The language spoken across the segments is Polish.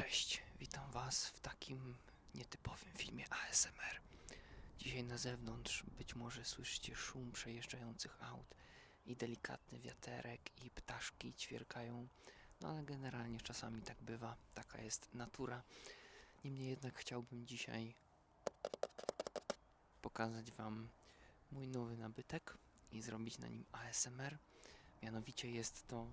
Cześć, witam Was w takim nietypowym filmie ASMR. Dzisiaj na zewnątrz być może słyszycie szum przejeżdżających aut i delikatny wiaterek i ptaszki ćwierkają, no ale generalnie czasami tak bywa, taka jest natura. Niemniej jednak chciałbym dzisiaj pokazać Wam mój nowy nabytek i zrobić na nim ASMR. Mianowicie jest to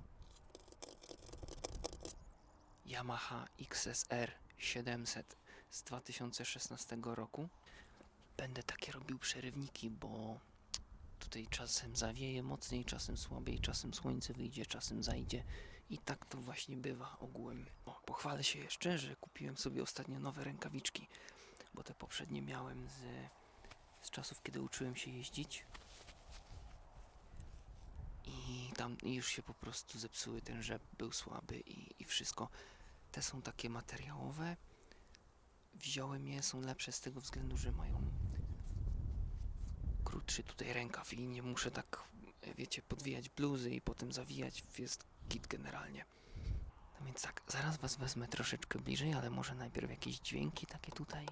Yamaha XSR 700 z 2016 roku. Będę takie robił przerywniki, bo tutaj czasem zawieje mocniej, czasem słabiej, czasem słońce wyjdzie, czasem zajdzie i tak to właśnie bywa ogółem. O, pochwalę się jeszcze, że kupiłem sobie ostatnio nowe rękawiczki, bo te poprzednie miałem z, z czasów, kiedy uczyłem się jeździć. I tam już się po prostu zepsuły, ten rzep był słaby i, i wszystko. Te są takie materiałowe. Wziąłem je, są lepsze z tego względu, że mają krótszy tutaj rękaw i nie muszę tak, wiecie, podwijać bluzy i potem zawijać. Jest git generalnie. No więc tak, zaraz was wezmę troszeczkę bliżej, ale może najpierw jakieś dźwięki takie tutaj.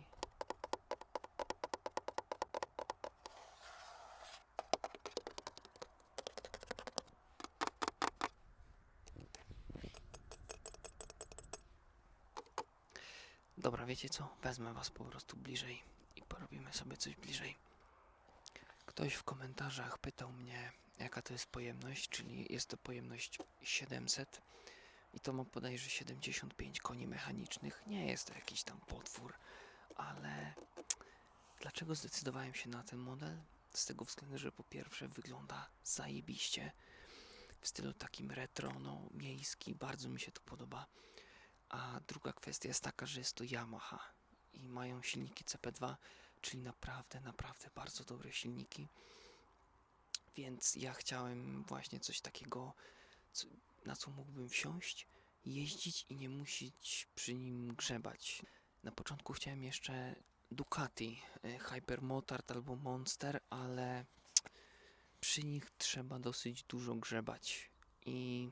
Dobra, wiecie co? Wezmę was po prostu bliżej i porobimy sobie coś bliżej. Ktoś w komentarzach pytał mnie, jaka to jest pojemność, czyli jest to pojemność 700 i to ma bodajże 75 koni mechanicznych. Nie jest to jakiś tam potwór, ale dlaczego zdecydowałem się na ten model? Z tego względu, że po pierwsze wygląda zajebiście w stylu takim retro, no miejski, bardzo mi się to podoba. A druga kwestia jest taka, że jest to Yamaha i mają silniki CP2, czyli naprawdę, naprawdę bardzo dobre silniki. Więc ja chciałem właśnie coś takiego, na co mógłbym wsiąść, jeździć i nie musieć przy nim grzebać. Na początku chciałem jeszcze Ducati, y, Hypermotard albo Monster, ale przy nich trzeba dosyć dużo grzebać i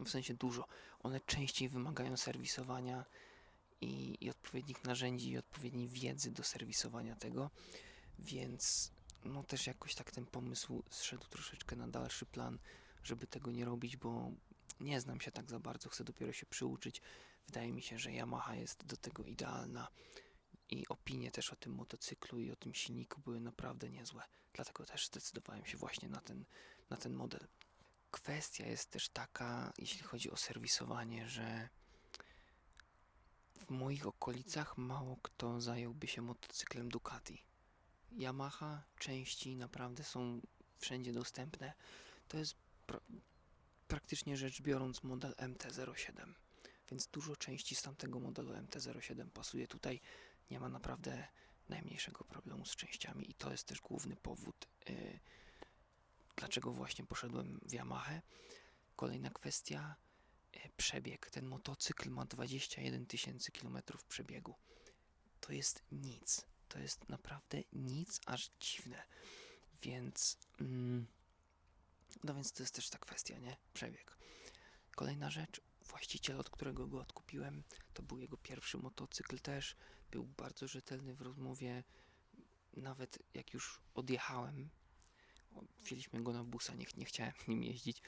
w sensie dużo. One częściej wymagają serwisowania i, i odpowiednich narzędzi i odpowiedniej wiedzy do serwisowania tego, więc no też jakoś tak ten pomysł zszedł troszeczkę na dalszy plan, żeby tego nie robić, bo nie znam się tak za bardzo, chcę dopiero się przyuczyć. Wydaje mi się, że Yamaha jest do tego idealna i opinie też o tym motocyklu i o tym silniku były naprawdę niezłe. Dlatego też zdecydowałem się właśnie na ten, na ten model. Kwestia jest też taka, jeśli chodzi o serwisowanie, że w moich okolicach mało kto zająłby się motocyklem Ducati. Yamaha części naprawdę są wszędzie dostępne. To jest pra praktycznie rzecz biorąc model MT-07, więc dużo części z tamtego modelu MT-07 pasuje tutaj. Nie ma naprawdę najmniejszego problemu z częściami i to jest też główny powód, yy, dlaczego właśnie poszedłem w Yamahę. Kolejna kwestia, e, przebieg. Ten motocykl ma 21 tysięcy kilometrów przebiegu. To jest nic. To jest naprawdę nic, aż dziwne. Więc, mm, no więc to jest też ta kwestia, nie? Przebieg. Kolejna rzecz, właściciel, od którego go odkupiłem, to był jego pierwszy motocykl też. Był bardzo rzetelny w rozmowie. Nawet jak już odjechałem, wzięliśmy go na busa, nie, nie chciałem nim jeździć.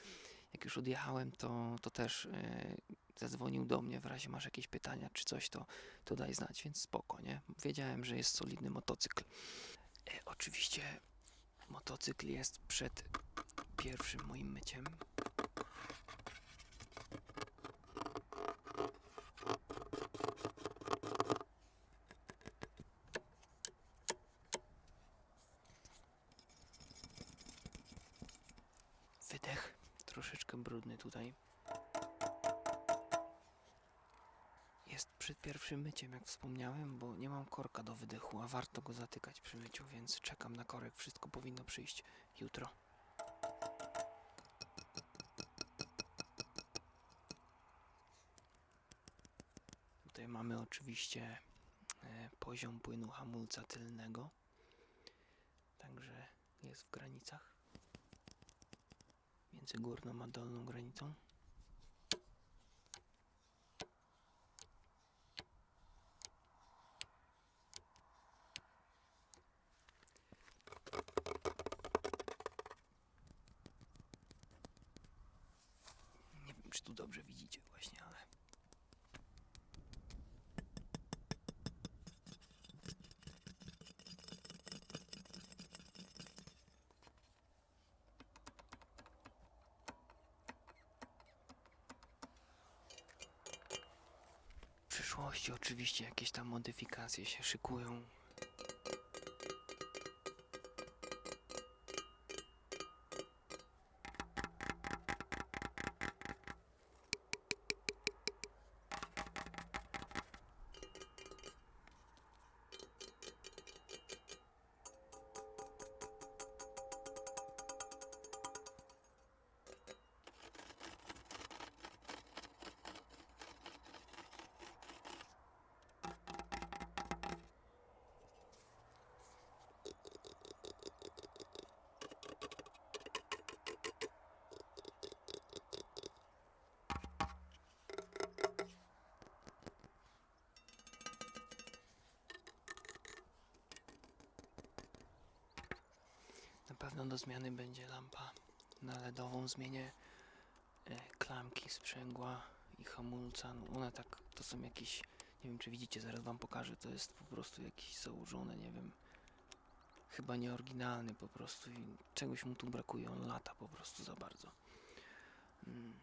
Jak już odjechałem, to, to też e, zadzwonił do mnie w razie masz jakieś pytania czy coś, to, to daj znać, więc spoko, nie? Wiedziałem, że jest solidny motocykl. E, oczywiście motocykl jest przed pierwszym moim myciem. Troszeczkę brudny tutaj. Jest przed pierwszym myciem, jak wspomniałem, bo nie mam korka do wydechu, a warto go zatykać przy myciu, więc czekam na korek. Wszystko powinno przyjść jutro. Tutaj mamy oczywiście e, poziom płynu hamulca tylnego, także jest w granicach pomiędzy górną a dolną granicą. Nie wiem, czy tu dobrze widzicie właśnie, oczywiście jakieś tam modyfikacje się szykują. Pewno do zmiany będzie lampa na LEDową. Zmienię e, klamki sprzęgła i hamulca. One tak, to są jakieś, nie wiem czy widzicie, zaraz wam pokażę. To jest po prostu jakieś założone, nie wiem. Chyba nieoryginalny po prostu i czegoś mu tu brakuje. On lata po prostu za bardzo. Mm.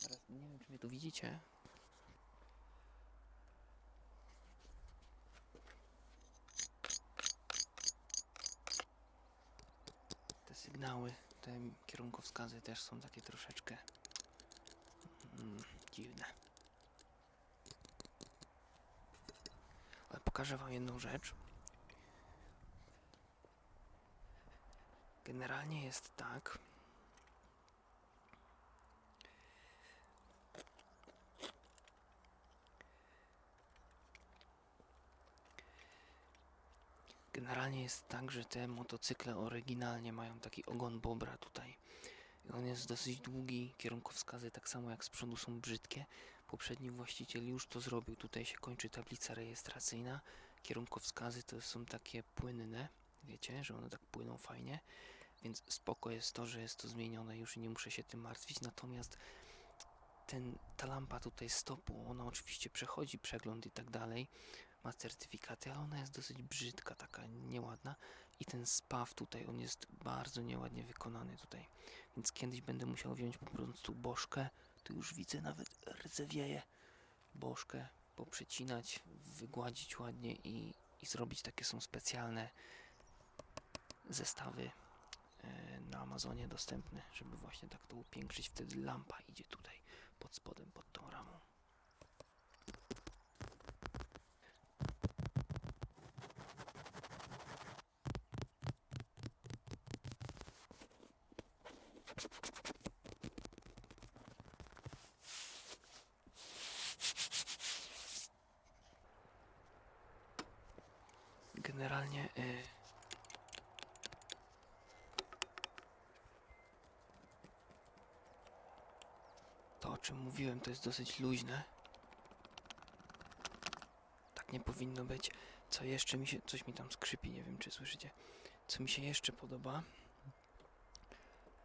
Teraz nie wiem czy mnie tu widzicie. Sygnały, te kierunkowskazy też są takie troszeczkę mm, dziwne. Ale pokażę Wam jedną rzecz. Generalnie jest tak. Generalnie jest tak, że te motocykle oryginalnie mają taki ogon bobra tutaj. On jest dosyć długi, kierunkowskazy tak samo jak z przodu są brzydkie. Poprzedni właściciel już to zrobił, tutaj się kończy tablica rejestracyjna. Kierunkowskazy to są takie płynne, wiecie, że one tak płyną fajnie. Więc spoko jest to, że jest to zmienione, już nie muszę się tym martwić. Natomiast ten, ta lampa tutaj stopu, ona oczywiście przechodzi przegląd i tak dalej, ma certyfikaty, ale ona jest dosyć brzydka, taka nieładna. I ten spaw tutaj, on jest bardzo nieładnie wykonany tutaj, więc kiedyś będę musiał wziąć po prostu bożkę, tu już widzę nawet rdzewieje, bożkę poprzecinać, wygładzić ładnie i, i zrobić takie są specjalne zestawy e, na Amazonie dostępne, żeby właśnie tak to upiększyć, wtedy lampa idzie tutaj pod spodem, pod tą ramą. Generalnie y, to o czym mówiłem to jest dosyć luźne. Tak nie powinno być. Co jeszcze mi się, coś mi tam skrzypi, nie wiem czy słyszycie. Co mi się jeszcze podoba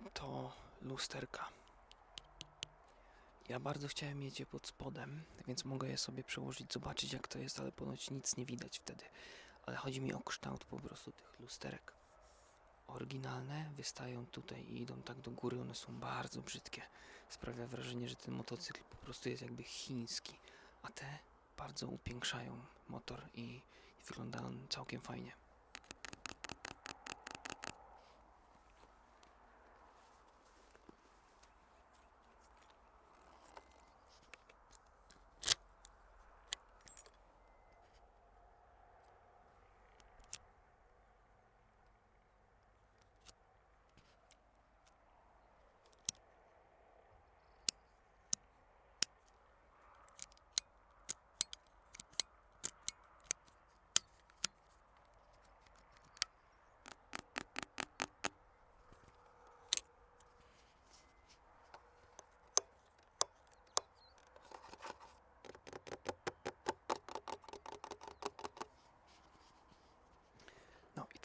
to lusterka. Ja bardzo chciałem mieć je pod spodem, więc mogę je sobie przełożyć, zobaczyć jak to jest, ale ponoć nic nie widać wtedy. Ale chodzi mi o kształt po prostu tych lusterek. Oryginalne wystają tutaj i idą tak do góry, one są bardzo brzydkie. Sprawia wrażenie, że ten motocykl po prostu jest jakby chiński, a te bardzo upiększają motor i, wygląda on całkiem fajnie.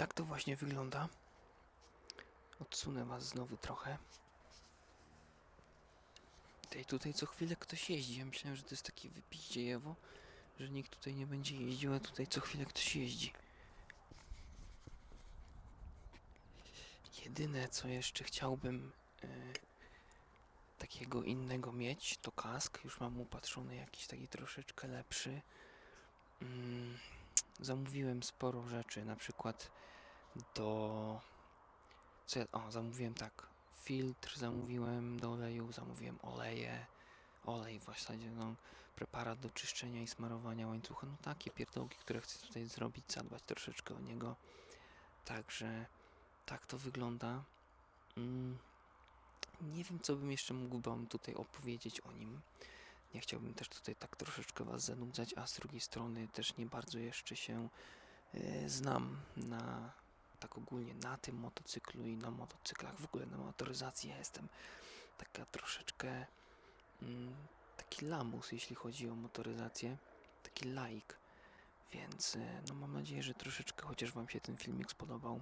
Tak to właśnie wygląda od odsunę was znowu trochę. Tej tutaj co chwilę ktoś jeździ. Ja myślałem, że to jest takie wypiździejewo, że nikt tutaj nie będzie jeździł, a tutaj co chwilę ktoś jeździ. Jedyne co jeszcze chciałbym e, takiego innego mieć, to kask. Już mam upatrzony jakiś taki troszeczkę lepszy. Mm, zamówiłem sporo rzeczy, na przykład do. Co ja, o, zamówiłem tak. Filtr zamówiłem do oleju, zamówiłem oleje. Olej w zasadzie, no, preparat do czyszczenia i smarowania łańcucha. No takie pierdołki, które chcę tutaj zrobić, zadbać troszeczkę o niego. Także tak to wygląda. Mm, nie wiem, co bym jeszcze mógł wam tutaj opowiedzieć o nim. Nie chciałbym też tutaj tak troszeczkę was zanudzać, a z drugiej strony też nie bardzo jeszcze się e, znam na tak ogólnie na tym motocyklu i na motocyklach, w ogóle na motoryzacji. Ja jestem taka troszeczkę mm, taki lamus, jeśli chodzi o motoryzację, taki laik. Więc e, no mam nadzieję, że troszeczkę chociaż wam się ten filmik spodobał.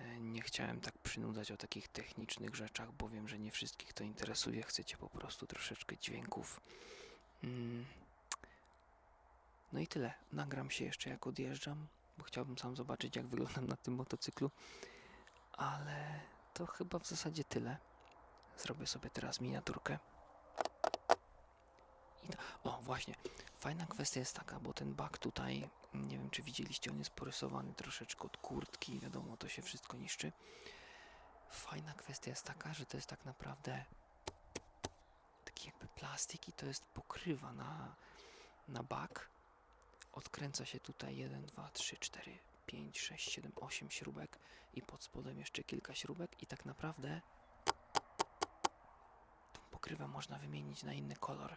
E, Nie chciałem tak przynudzać o takich technicznych rzeczach, bo wiem, że nie wszystkich to interesuje. Chcecie po prostu troszeczkę dźwięków. Mm. No i tyle. Nagram się jeszcze jak odjeżdżam, bo chciałbym sam zobaczyć, jak wyglądam na tym motocyklu. Ale to chyba w zasadzie tyle. Zrobię sobie teraz miniaturkę. To, o, właśnie. Fajna kwestia jest taka, bo ten bak tutaj, nie wiem czy widzieliście, on jest porysowany troszeczkę od kurtki, wiadomo, to się wszystko niszczy. Fajna kwestia jest taka, że to jest tak naprawdę taki jakby plastik i to jest pokrywa na, na bak. Odkręca się tutaj 1, 2, 3, 4, 5, 6, 7, 8 śrubek i pod spodem jeszcze kilka śrubek i tak naprawdę tą pokrywę można wymienić na inny kolor.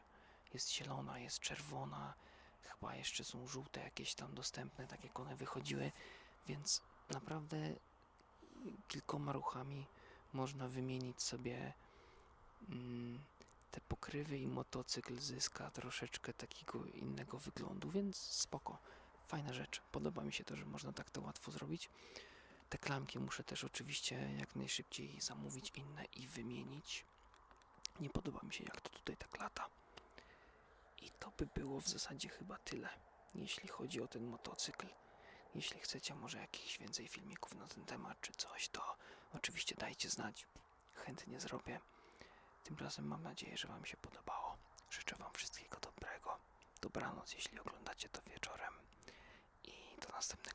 Jest zielona, jest czerwona, chyba jeszcze są żółte jakieś tam dostępne, tak jak one wychodziły, więc naprawdę kilkoma ruchami można wymienić sobie mm, te pokrywy i motocykl zyska troszeczkę takiego innego wyglądu, więc spoko. Fajna rzecz. Podoba mi się to, że można tak to łatwo zrobić. Te klamki muszę też oczywiście jak najszybciej zamówić inne i wymienić. Nie podoba mi się jak to tutaj tak lata. I to by było w zasadzie chyba tyle, jeśli chodzi o ten motocykl. Jeśli chcecie może jakichś więcej filmików na ten temat czy coś, to oczywiście dajcie znać. Chętnie zrobię. Tym razem mam nadzieję, że Wam się podobało. Życzę Wam wszystkiego dobrego. Dobranoc, jeśli oglądacie to wieczorem. I do następnego.